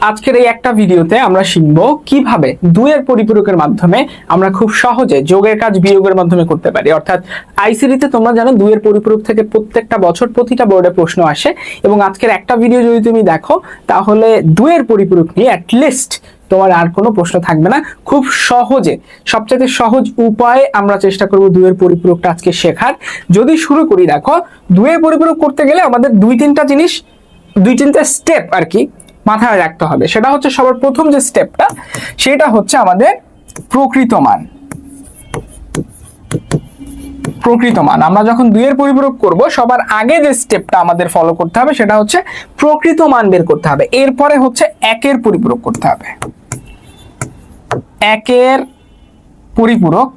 আজকের এই একটা ভিডিওতে আমরা শিখব কীভাবে দুয়ের পরিপূরকের মাধ্যমে আমরা খুব সহজে যোগের কাজ বিয়োগের মাধ্যমে করতে পারি। অর্থাৎ আইসিডিতে তোমরা জানো দুইয়ের পরিপূরক থেকে প্রত্যেকটা বছর প্রতিটা বোর্ডে প্রশ্ন আসে এবং আজকের একটা ভিডিও যদি তুমি দেখো, তাহলে দুইয়ের পরিপূরক নিয়ে অ্যাটলিস্ট তোমার আর কোনো প্রশ্ন থাকবে না। খুব সহজে সবচেয়ে সহজ উপায়ে আমরা চেষ্টা করব দুয়ের পরিপূরকটা আজকে শেখার। যদি শুরু করি, দেখো দুয়ের পরিপূরক করতে গেলে আমাদের দুই তিনটা জিনিস, দুই তিনটা স্টেপ আর কি মাথায় রাখতে হবে। সেটা হচ্ছে সবার প্রথম যে স্টেপটা সেটা হচ্ছে আমাদের প্রকৃত মান। প্রকৃত মান। আমরা যখন দুইয়ের পরিপূরক করব, সবার আগে যে স্টেপটা আমাদের ফলো করতে হবে, সেটা হচ্ছে প্রকৃত মান বের করতে হবে। এরপরে হচ্ছে একের পরিপূরক করতে হবে। একের পরিপূরক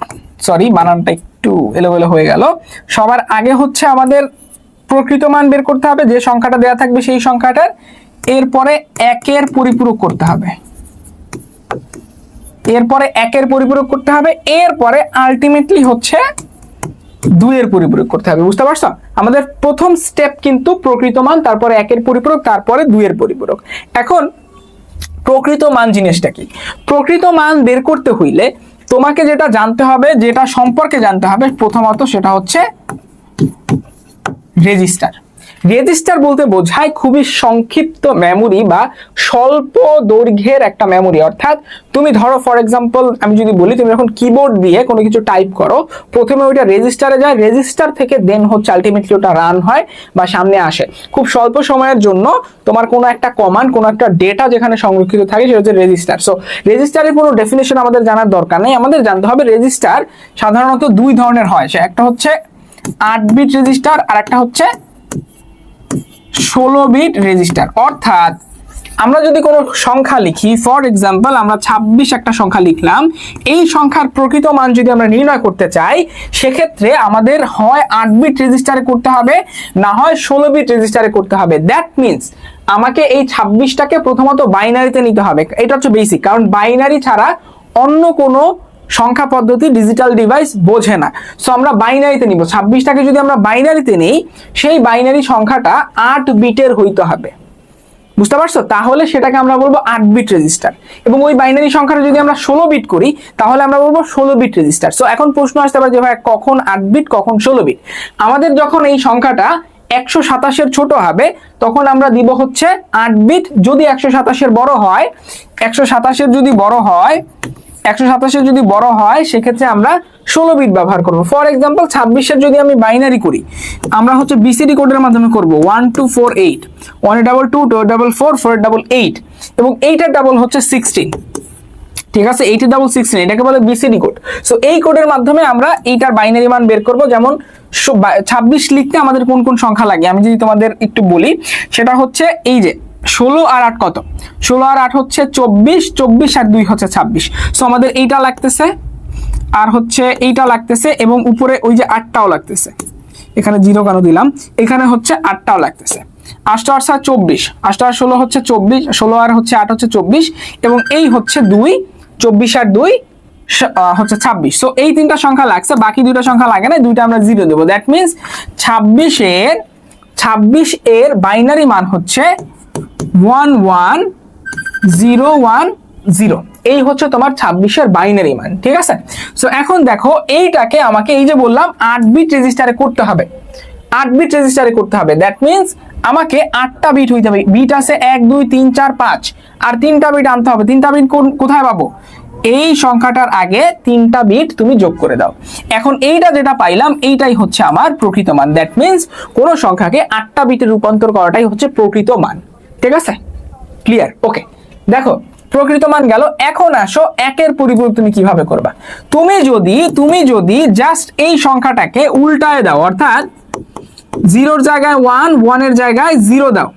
সরি বানানটা একটু এলোমেলো হয়ে গেল। সবার আগে হচ্ছে আমাদের প্রকৃত মান বের করতে হবে, যে সংখ্যাটা দেওয়া থাকবে সেই সংখ্যাটার। এরপরে একের পরিপূরক করতে হবে। এরপরে একের পরিপূরক করতে হবে, এরপরে আলটিমেটলি হচ্ছে দুইয়ের পরিপূরক করতে হবে, বুঝতে পারছ? আমাদের প্রথম স্টেপ কিন্তু প্রকৃত মান, তারপরে একের পরিপূরক, তারপরে দুইয়ের পরিপূরক। এখন প্রকৃত মান জিনিসটা কি? প্রকৃত মান বের করতে হইলে তোমাকে যেটা জানতে হবে, যেটা সম্পর্কে জানতে হবে, প্রথমত সেটা হচ্ছে রেজিস্টার রেজিস্টার বলতে বোঝায় খুবই সংক্ষিপ্ত মেমোরি বা স্বল্প দৈর্ঘ্যের একটা মেমোরি অর্থাৎ তুমি ধরো ফর এক্সাম্পল আমি যদি বলি, তুমি যখন কিবোর্ড দিয়ে কোনো কিছু টাইপ করো, প্রথমে ওইটা রেজিস্টারে যায় রেজিস্টার থেকে দেন হচ্ছে আলটিমেটলি ওটা রান হয় বা সামনে আসে। খুব স্বল্প সময়ের জন্য তোমার কোনো একটা কমান্ড কোনো একটা ডেটা যেখানে সংরক্ষিত থাকে সেটা হচ্ছে রেজিস্টার সো রেজিস্টারের কোনো ডেফিনেশন আমাদের জানার দরকার নেই। আমাদের জানতে হবে রেজিস্টার সাধারণত দুই ধরনের হয়। সে একটা হচ্ছে আট বিট রেজিস্টার আর একটা হচ্ছে ষোলো বিট রেজিস্টার অর্থাৎ আমরা যদি কোনো সংখ্যা লিখি ফর এক্সাম্পল আমরা ছাব্বিশ একটা সংখ্যা লিখলাম, এই সংখ্যার প্রকৃত মান যদি আমরা নির্ণয় করতে চাই, সেক্ষেত্রে আমাদের হয় আট বিট রেজিস্টারে করতে হবে, না হয় ষোলো বিট রেজিস্টারে করতে হবে। দ্যাট মিনস আমাকে এই ছাব্বিশটাকে প্রথমত বাইনারিতে নিতে হবে। এটা হচ্ছে বেসিক কারণ বাইনারি ছাড়া অন্য কোনো সংখ্যা পদ্ধতি ডিজিটাল ডিভাইস বোঝে না। সো আমরা বাইনারিতে নিব। ছাব্বিশটাকে যদি আমরা বাইনারিতে নিই, সেই বাইনারি সংখ্যাটা আট বিটের হইতে হবে। বুঝতে পারছ? তাহলে সেটাকে আমরা বলব আট বিট রেজিস্টার এবং ওই বাইনারি সংখ্যাটা যদি আমরা ষোলো বিট করি, তাহলে আমরা বলব ষোলো বিট রেজিস্টার সো এখন প্রশ্ন আসতে পারে যে ভাই কখন আট বিট, কখন ষোলো বিট? আমাদের যখন এই সংখ্যাটা একশো সাতাশের ছোট হবে, তখন আমরা দিব হচ্ছে আট বিট। যদি একশো সাতাশের বড় হয়, একশো সাতাশের যদি বড় হয় একশো সাতাশের যদি বড় হয়, সেক্ষেত্রে আমরা ষোলো বিট ব্যবহার করব। ফর এক্সাম্পল ছাব্বিশের যদি আমি বাইনারি করি, আমরা হচ্ছে বিসিডি কোডের মাধ্যমে করব। One two four eight one double two two double four four double eight এবং এইটার ডাবল হচ্ছে সিক্সটিন ঠিক আছে? এইটি ডাবল সিক্সটিন এটাকে বলে বিসিডি কোড সো এই কোডের মাধ্যমে আমরা এইটার বাইনারি মান বের করব। যেমন ছাব্বিশ লিখতে আমাদের কোন কোন সংখ্যা লাগে? আমি যদি তোমাদের একটু বলি, সেটা হচ্ছে এই যে ষোলো আর আট কত? ষোলো আর আট হচ্ছে চব্বিশ চব্বিশ আর দুই হচ্ছে ছাব্বিশ। সো আমাদের এইটা লাগতেছে, আর হচ্ছে এইটা লাগতেছে, এবং উপরে ওই যে আটটাও লাগতেছে। এখানে জিরো কেন দিলাম? এখানে হচ্ছে আটটাও লাগতেছে। আটটা আট সাত চব্বিশ। আটটা আর ষোলো হচ্ছে চব্বিশ, ষোলো আর হচ্ছে আট হচ্ছে চব্বিশ, এবং এই হচ্ছে দুই, চব্বিশ আর দুই হচ্ছে ছাব্বিশ। সো এই তিনটা সংখ্যা লাগছে, বাকি দুইটা সংখ্যা লাগে না দুইটা আমরা জিরো দেবো। দ্যাট মিনস ছাব্বিশের ছাব্বিশ এর বাইনারি মান হচ্ছে one one zero one zero এই হচ্ছে তোমার ছাব্বিশের বাইনারি মান, ঠিক আছে? সো এখন দেখো, এইটাকে আমাকে এই যে বললাম, আট বিট রেজিস্টারে করতে হবে। আট বিট রেজিস্টারে করতে হবে। দ্যাট মিনস আমাকে আটটা বিট হইতে হবে। বিট আছে এক, দুই, তিন, চার, পাঁচ। আর তিনটা বিট আনতে হবে। তিনটা বিট কোথায় পাবো? এই সংখ্যাটার আগে তিনটা বিট তুমি যোগ করে দাও। এখন এইটা যেটা পাইলাম, এইটাই হচ্ছে আমার প্রকৃত মান। দ্যাট মিনস কোনো সংখ্যাকে আটটা বিটে রূপান্তর করাটাই হচ্ছে প্রকৃত মান। ঠিক আছে? ক্লিয়ার ওকে দেখো, প্রকৃত মান গেল, এখন আসো একের পরিপূরক তুমি কীভাবে করবা? তুমি যদি তুমি যদি জাস্ট এই সংখ্যাটাকে উল্টায় দাও, অর্থাৎ জিরোর জায়গায় ওয়ান ওয়ানের জায়গায় জিরো দাও।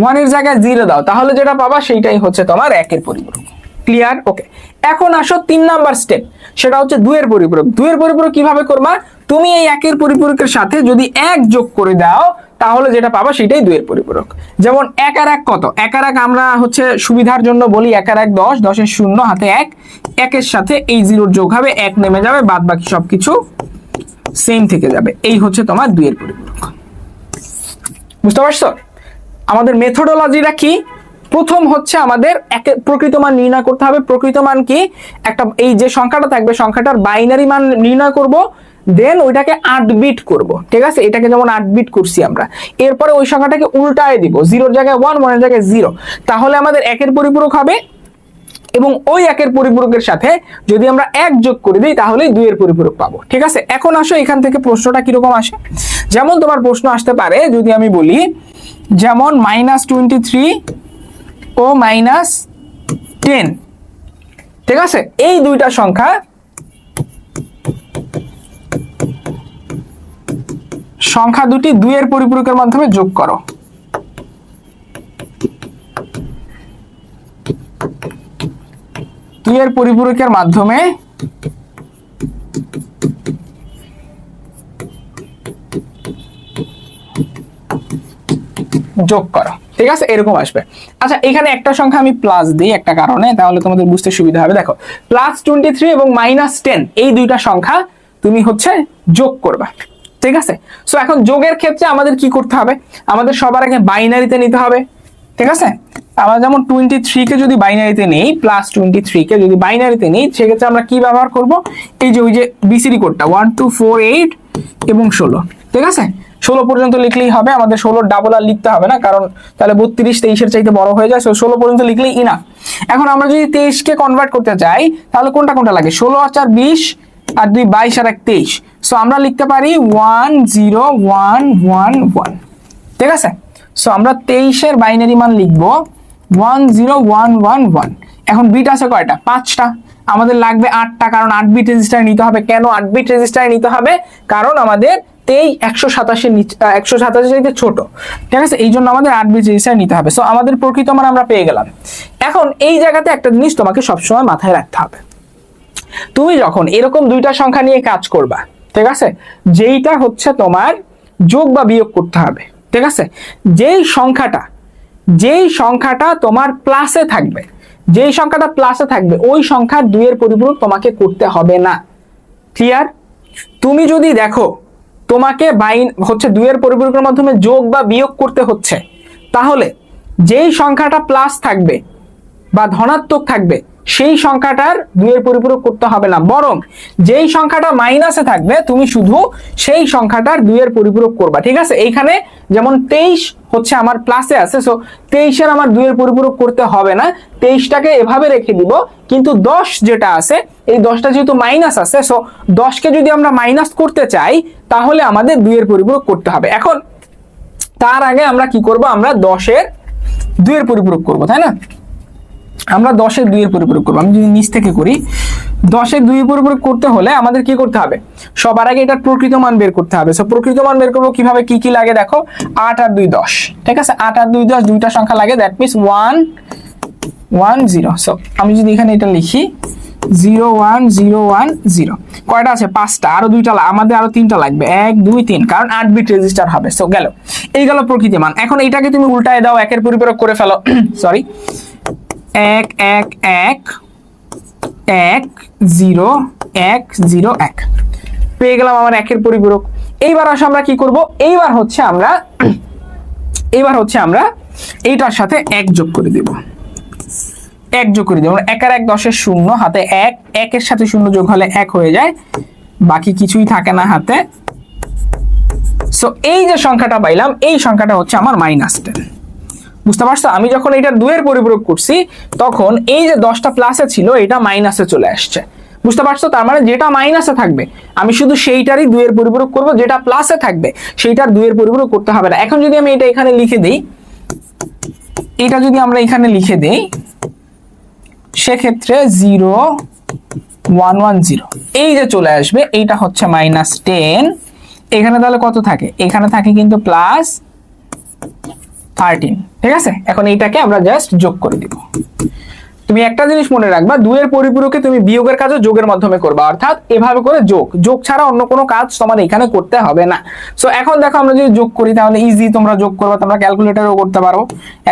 ওয়ানের জায়গায় জিরো দাও, তাহলে যেটা পাবা সেইটাই হচ্ছে তোমার একের পরিপূরক। ক্লিয়ার ওকে এখন আসো তিন নাম্বার স্টেপ সেটা হচ্ছে দুইয়ের পরিপূরক। দুইয়ের পরিপূরক কীভাবে করবা? তুমি এই একের পরিপূরকের সাথে যদি এক যোগ করে দাও তাহলে যেটা পাবা সেটাই দুইয়ের পরিপূরক। যেমন এক আর এক কত? এক আর এক আমরা হচ্ছে সুবিধার জন্য বলি এক আর এক দশ দশের শূন্য, হাতে এক। একের সাথে এই জিরোর যোগ হবে, এক নেমে যাবে বাদ বাকি সবকিছু সেম থেকে যাবে। এই হচ্ছে তোমার দুইয়ের পরিপূরক। বুঝতে পারছ? আমাদের মেথোডোলজিটা কি? প্রথম হচ্ছে আমাদের একে প্রকৃত মান নির্ণয় করতে হবে। প্রকৃত মান কি? একটা, এই যে সংখ্যাটা থাকবে, সংখ্যাটার বাইনারি মান নির্ণয় করব। দেন ওইটাকে আট বিট করব, ঠিক আছে? এটাকে যেমন আট বিট করছি আমরা। এরপরে ওই সংখ্যাটাকে উল্টায় দিব, জিরোর জায়গায় ওয়ান ওয়ানের জায়গায় জিরো তাহলে আমাদের একের পরিপূরক হবে এবং ওই একের পরিপূরকের সাথে যদি আমরা এক যোগ করে দিই, তাহলেই দুইয়ের পরিপূরক পাবো, ঠিক আছে? এখন আসো এখান থেকে প্রশ্নটা কীরকম আসে? যেমন তোমার প্রশ্ন আসতে পারে, যদি আমি বলি, যেমন মাইনাস টোয়েন্টি থ্রি ও মাইনাস টেন ঠিক আছে? এই দুইটা সংখ্যা সংখ্যা দুটি দুইয়ের পরিপূরকের মাধ্যমে যোগ করো। দুইয়ের পরিপূরকের মাধ্যমে যোগ করো। ঠিক আছে? এরকম আসবে। আচ্ছা এখানে একটা সংখ্যা আমি প্লাস দিই একটা কারণে, তাহলে তোমাদের বুঝতে সুবিধা হবে। দেখো প্লাস টোয়েন্টি থ্রি এবং মাইনাস টেন এই দুইটা সংখ্যা তুমি হচ্ছে যোগ করবা। ঠিক আছে? সো এখন যোগের ক্ষেত্রে আমাদের কি করতে হবে? আমাদের সবার আগে বাইনারিতে নিতে হবে। ঠিক আছে? আমরা যেমন টোয়েন্টি থ্রিকে যদি বাইনারিতে নেই প্লাস টোয়েন্টি থ্রিকে যদি বাইনারিতে নেই, সেক্ষেত্রে আমরা কি ব্যবহার করব? এই যে, ওই যে বিসিডি কোডটা ওয়ান টু ফোর এইট এবং ষোলো। ঠিক আছে? ষোলো পর্যন্ত লিখলেই হবে। আমাদের ষোলো ডাবল আর লিখতে হবে না, কারণ তাহলে বত্রিশ, তেইশের চাইতে বড় হয়ে যায়। ষোলো পর্যন্ত লিখলেই ইনা এখন আমরা যদি তেইশকে কনভার্ট করতে চাই, তাহলে কোনটা কোনটা লাগে? ষোলো আর চার, বিশ। আর দুই বাইশ আর এক তেইশ। সো আমরা লিখতে পারি one zero one one one ঠিক আছে? সো আমরা তেইশের বাইনারি মান লিখব one zero one one one এখন বিট আছে কয়টা? পাঁচটা। আমাদের লাগবে আটটা, কারণ আট বিট রেজিস্টার নিতে হবে। কেন আট বিট রেজিস্টার নিতে হবে? কারণ আমাদের তেই একশো সাতাশের নিচে একশো সাতাশের চাইতে ছোট। ঠিক আছে? এই জন্য আমাদের আট বিট রেজিস্টার নিতে হবে। সো আমাদের প্রকৃত মান আমরা পেয়ে গেলাম। এখন এই জায়গাতে একটা জিনিস তোমাকে সবসময় মাথায় রাখতে হবে। তুমি যখন এরকম দুইটা সংখ্যা নিয়ে কাজ করবা, ঠিক আছে? যেইটা হচ্ছে তোমার যোগ বা বিয়োগ করতে হবে, ঠিক আছে? যেই সংখ্যাটা যেই সংখ্যাটা তোমার প্লাসে থাকবে, যেই সংখ্যাটা প্লাসে থাকবে, ওই সংখ্যার দুইয়ের পরিপূরক তোমাকে করতে হবে না। ক্লিয়ার তুমি যদি দেখো তোমাকে বাইন হচ্ছে দুইয়ের পরিপূরকের মাধ্যমে যোগ বা বিয়োগ করতে হচ্ছে, তাহলে যেই সংখ্যাটা প্লাস থাকবে বা ধনাত্মক থাকবে সেই সংখ্যাটার দুইয়ের পরিপূরক করতে হবে না। বরং যেই সংখ্যাটা মাইনাসে থাকবে, তুমি শুধু সেই সংখ্যাটার দুইয়ের পরিপূরক করবা, ঠিক আছে? এইখানে যেমন তেইশ হচ্ছে আমার প্লাসে আছে সো তেইশের আমার দুইয়ের পরিপূরক করতে হবে না। তেইশটাকে এভাবে রেখে দিব, কিন্তু দশ যেটা আছে, এই দশটা যেহেতু মাইনাস আছে সো দশকে যদি আমরা মাইনাস করতে চাই, তাহলে আমাদের দুইয়ের পরিপূরক করতে হবে। এখন তার আগে আমরা কি করব? আমরা দশের দুইয়ের পরিপূরক করব, তাই না? আমরা দশের দুইয়ের পরিপূরক করব। আমি যদি নিচ থেকে করি, দশের দুইয়ের পরিপূরক করতে হলে আমাদের কি করতে হবে? সবার আগে এটার প্রকৃত মান বের করতে হবে। সো প্রকৃত মান বের করব কীভাবে? কি কি লাগে দেখো? আট আর দুই দশ। ঠিক আছে? আট আর দুই দশ দুইটা সংখ্যা লাগে that means one one zero so আমি যদি এখানে এটা লিখি zero one zero one zero কয়টা আছে? পাঁচটা। আরও দুইটা আমাদের আরও তিনটা লাগবে। এক, দুই, তিন। কারণ আট বিট রেজিস্টার হবে। সো গেল। এই গেল প্রকৃতি মান। এখন এইটাকে তুমি উল্টায় দাও, একের পরিপূরক করে ফেলো। সরি এক এক এক এক, জিরো এক জিরো, এক। পেয়ে গেলাম আমার একের পরিপূরক। এইবার আসলে আমরা কি করব? এইবার হচ্ছে আমরা, এইবার হচ্ছে আমরা এইটার সাথে এক যোগ করে দেব। এক যোগ করে দেবো। এক আর এক দশের শূন্য, হাতে এক, একের সাথে শূন্য যোগ হলে এক হয়ে যায়। বাকি কিছুই থাকে না হাতে। সো এই যে সংখ্যাটা পাইলাম, এই সংখ্যাটা হচ্ছে আমার মাইনাস টেন বুঝতে পারছ? আমি যখন এটা দুয়ের পরিপূরক করছি, তখন এই যে দশটা প্লাসে ছিল, এটা মাইনাসে চলে আসছে। বুঝতে পারছ? তার মানে যেটা মাইনাসে থাকবে, আমি শুধু সেইটারই দুয়ের পরিপূরক করব, যেটা প্লাসে থাকবে, সেইটার দুয়ের পরিপূরক করতে হবে না। এখন যদি আমি এটা এখানে লিখে দিই, এটা যদি আমরা এখানে লিখে দেই, সেক্ষেত্রে জিরো ওয়ান ওয়ান জিরো এই যে চলে আসবে, এইটা হচ্ছে মাইনাস টেন এখানে তাহলে কত থাকে? এখানে থাকে কিন্তু প্লাস থার্টিন ঠিক আছে? এখন এইটাকে আমরা জাস্ট যোগ করে দিব। তুমি একটা জিনিস মনে রাখবা, দুইয়ের পরিপূরকে তুমি বিয়োগের কাজও যোগের মাধ্যমে করবা, অর্থাৎ এভাবে করে যোগ। যোগ ছাড়া অন্য কোনো কাজ তোমার এখানে করতে হবে না। সো এখন দেখো আমরা যদি যোগ করি, তাহলে ইজি তোমরা যোগ করবা, তোমরা ক্যালকুলেটারও করতে পারো।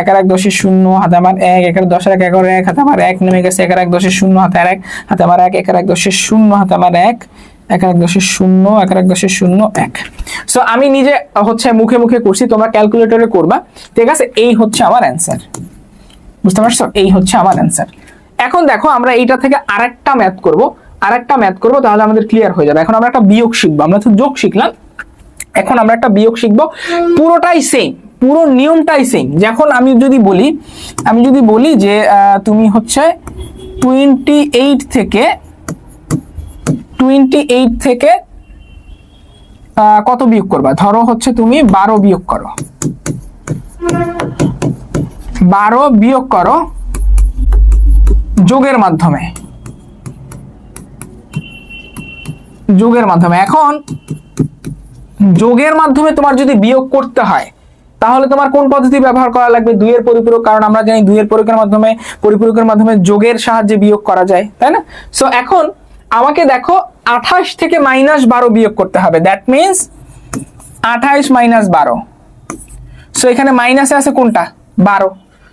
এক আর এক দশের শূন্য, হাতে আমার এক, একের দশের এক, একের এক, হাতে আমার এক, নেমে গেছে এক আর এক দশের শূন্য, হাতে আর এক, হাতে আমার এক এক আর এক দশের শূন্য, হাতে আমার এক এক এক দশের শূন্য, এক এক দশের শূন্য, এক। সো আমি নিজে হচ্ছে মুখে মুখে করছি, তোমরা ক্যালকুলেটরে করবা। ঠিক আছে? এই হচ্ছে আমার অ্যান্সার বুঝতে পারছ? এই হচ্ছে আমার অ্যান্সার এখন দেখো, আমরা এইটা থেকে আরেকটা ম্যাথ করব। আরেকটা ম্যাথ করব, তাহলে আমাদের ক্লিয়ার হয়ে যাবে। এখন আমরা একটা বিয়োগ শিখব। আমরা তো যোগ শিখলাম। এখন আমরা একটা বিয়োগ শিখব। পুরোটাই সেম পুরো নিয়মটাই সেম যখন আমি যদি বলি, আমি যদি বলি যে তুমি হচ্ছে টোয়েন্টি এইট থেকে টোয়েন্টি এইট থেকে কত বিয়োগ করবা? ধরো হচ্ছে তুমি বারো বিয়োগ করো। বারো বিয়োগ করো যোগের মাধ্যমে। যোগের মাধ্যমে। এখন যোগের মাধ্যমে তোমার যদি বিয়োগ করতে হয়, তাহলে তোমার কোন পদ্ধতি ব্যবহার করা লাগবে? দুইয়ের পরিপূরক, কারণ আমরা জানি দুইয়ের পরিপূরকের মাধ্যমে পরিপূরকের মাধ্যমে যোগের সাহায্যে বিয়োগ করা যায়, তাই না? সো এখন আমাকে দেখো আঠাশ থেকে মাইনাস বারো বিয়োগ করতে হবে। দ্যাট মিনস আঠাইশ মাইনাস বারো। সো এখানে মাইনাসে আছে কোনটা? বারো।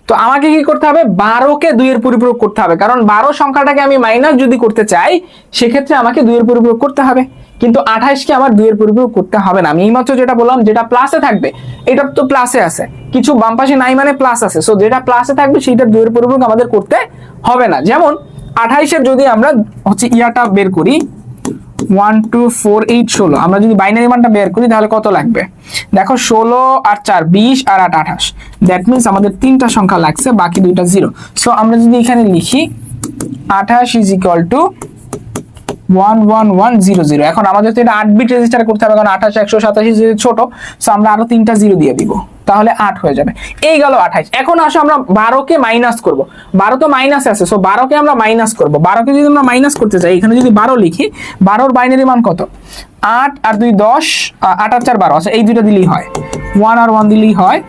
তো আমাকে কি করতে হবে? বারোকে দুইয়ের পরিপূরক করতে হবে। কারণ বারো সংখ্যাটাকে আমি মাইনাস যদি করতে চাই, সেক্ষেত্রে আমাকে দুইয়ের পরিপূরক করতে হবে। কিন্তু আঠাইশকে আমার দুইয়ের পরিপূরক করতে হবে না। আমি এইমাত্র যেটা বললাম, যেটা প্লাসে থাকবে, এটা তো প্লাসে আছে। কিছু বাম পাশে নাই মানে প্লাস আছে। সো যেটা প্লাসে থাকবে সেটা দুইয়ের পরিপূরক আমাদের করতে হবে না। যেমন আঠাইশের যদি আমরা হচ্ছে ইয়াটা বের করি ওয়ান টু ফোর এইট ষোলো, আমরা যদি বাইনারি মানটা বের করি, তাহলে কত লাগবে? দেখো ষোলো আর চার, বিশ আর আট, আঠাশ। দ্যাট মিনস আমাদের তিনটা সংখ্যা লাগছে, বাকি দুইটা জিরো সো আমরা যদি এখানে লিখি, আঠাশ is equal to one one one zero zero এখন আমাদের তো এটা আট বিট রেজিস্টার করতে হবে, কারণ আঠাশ, একশো, সাতাশি যদি ছোট সো আমরা আরও তিনটা জিরো দিয়ে দিব। তাহলে আট হয়ে যাবে। এই গেল আঠাইশ এখন আসো আমরা বারোকে মাইনাস করব। বারো তো মাইনাস আছে সো বারোকে আমরা মাইনাস করব। বারোকে যদি আমরা মাইনাস করতে চাই, এখানে যদি বারো লিখি, বারোর বাইনারি মান কত? আট আর দুই দশ আট আর চার বারো। আছে এই দুইটা দিলেই হয়। ওয়ান আর ওয়ান দিলেই হয়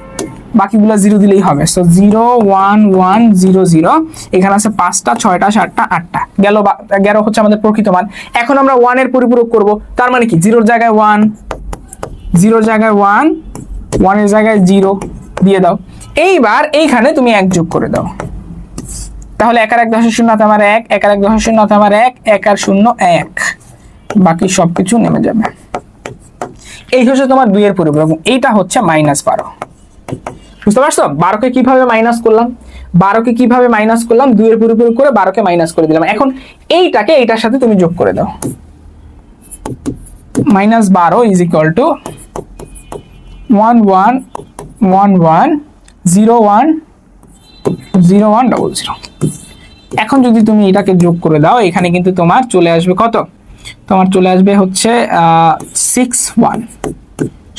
বাকিগুলো জিরো দিলেই হবে। So zero one one zero zero এখানে আছে পাঁচটা, ছয়টা, সাতটা, আটটা। গেল গেল হচ্ছে আমাদের প্রকৃত মান। এখন আমরা ওয়ানের পরিপূরক করব। তার মানে কি? জিরোর জায়গায় ওয়ান জিরোর জায়গায় ওয়ান ওয়ানের জায়গায় জিরো দিয়ে দাও। এইবার এইখানে তুমি এক যোগ করে দাও। তাহলে এক আর এক দশের শূন্য আমার এক এক আর এক দশের শূন্য আমার এক এক আর শূন্য এক। বাকি সবকিছু নেমে যাবে। এই হচ্ছে তোমার দুইয়ের পরিপূরক। এইটা হচ্ছে মাইনাস বারো। বুঝতে পারছ? বারোকে কীভাবে মাইনাস করলাম? বারোকে কীভাবে মাইনাস করলাম? দুইয়ের পরিপূরক করে বারোকে মাইনাস করে দিলাম। এখন এইটাকে এইটার সাথে তুমি যোগ করে দাও। মাইনাস বারো is equal to one one one one zero one zero one double zero এখন যদি তুমি এটাকে যোগ করে দাও, এখানে কিন্তু তোমার চলে আসবে কত? তোমার চলে আসবে হচ্ছে সিক্স ওয়ান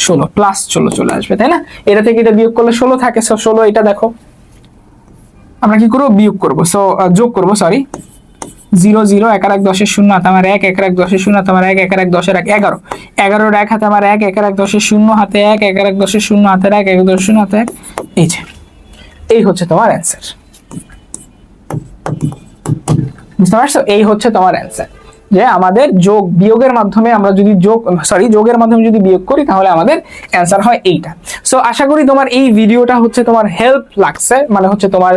ষোলো প্লাস ষোলো চলে আসবে, তাই না? এটা থেকে এটা বিয়োগ করলে ষোলো থাকে সো ষোলো এটা দেখো। আমরা কি করব? বিয়োগ করব সো যোগ করব সরি জিরো জিরো, এক এক দশের শূন্য, হাতে আমার এক এক এক দশের শূন্য, হাতে আমার এক এক এক দশের এক, এগারো। এগারোর এক, হাতে আমার এক এক এক দশের শূন্য, হাতে এক এক এক দশের শূন্য, হাতে এক এক দশের শূন্য, হাতে এক। এই যে, এই হচ্ছে তোমার অ্যান্সার বুঝতে পারছ? এই হচ্ছে তোমার অ্যান্সার যে আমাদের যোগ বিয়োগের মাধ্যমে আমরা যদি যোগ সরি যোগের মাধ্যমে যদি বিয়োগ করি, তাহলে আমাদের অ্যান্সার হয় এইটা। সো আশা করি তোমার এই ভিডিওটা হচ্ছে তোমার হেল্প লাগছে মানে হচ্ছে তোমার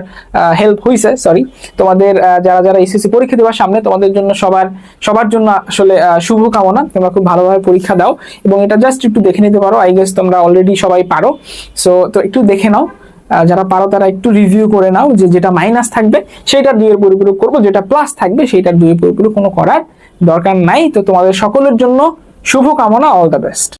হেল্প হইছে সরি তোমাদের যারা যারা এসএসসি পরীক্ষা দেওয়ার সামনে, তোমাদের জন্য সবার সবার জন্য আসলে শুভকামনা। তোমরা খুব ভালোভাবে পরীক্ষা দাও এবং এটা জাস্ট একটু দেখে নিতে পারো। আই গেস তোমরা অলরেডি সবাই পারো। সো তো একটু দেখে নাও। যারা পারো, তারা একটু রিভিউ করে নাও যে যেটা মাইনাস থাকবে সেটা দুইয়ের পরিপূরক করব, যেটা প্লাস থাকবে সেটা দুইয়ের পরিপূরক কোনো করার দরকার নাই তো তোমাদের সকলের জন্য শুভকামনা অল দ্য বেস্ট